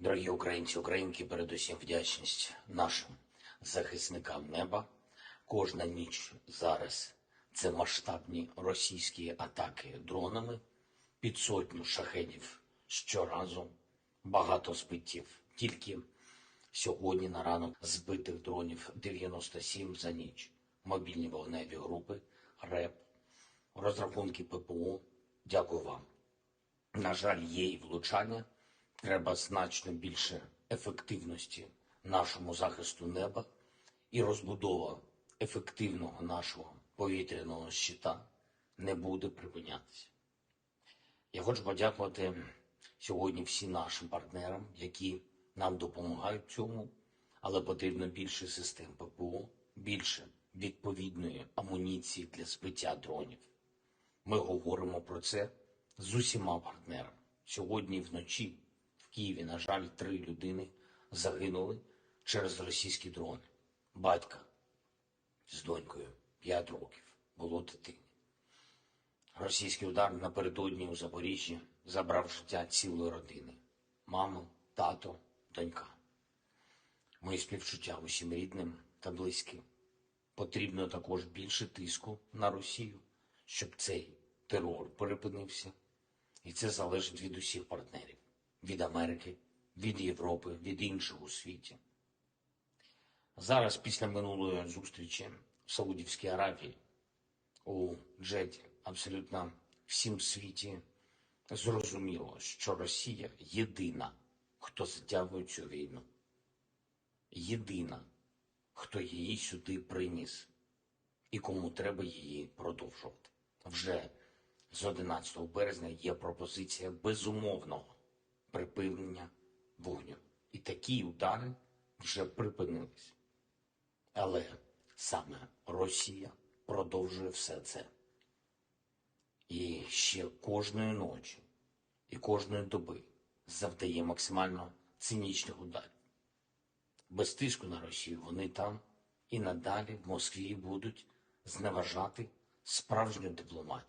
Дорогі українці, українки, передусім вдячність нашим захисникам неба. Кожна ніч зараз це масштабні російські атаки дронами, під сотню шахедів щоразу, багато збиттів. Тільки сьогодні на ранок збитих дронів 97 за ніч. Мобільні вогневі групи, РЕП, розрахунки ППО. Дякую вам. На жаль, є і влучання. Треба значно більше ефективності нашому захисту неба і розбудова ефективного нашого повітряного щита не буде припинятися. Я хочу подякувати сьогодні всім нашим партнерам, які нам допомагають в цьому, але потрібно більше систем ППО, більше відповідної амуніції для збиття дронів. Ми говоримо про це з усіма партнерами. Сьогодні вночі Києві, на жаль, три людини загинули через російські дрони. Батька з донькою 5 років було дитині. Російський удар напередодні у Запоріжжі забрав життя цілої родини: маму, тато, донька. Мої співчуття усім рідним та близьким. Потрібно також більше тиску на Росію, щоб цей терор припинився. І це залежить від усіх партнерів: від Америки, від Європи, від інших у світі. Зараз, після минулої зустрічі в Саудівській Аравії, у Джеді, абсолютно всім світі зрозуміло, що Росія єдина, хто затягує цю війну. Єдина, хто її сюди приніс і кому треба її продовжувати. Вже з 11 березня є пропозиція безумовного припинення вогню. І такі удари вже припинились. Але саме Росія продовжує все це. І ще кожної ночі і кожної доби завдає максимально цинічних ударів. Без тиску на Росію вони там і надалі в Москві будуть зневажати справжню дипломатію.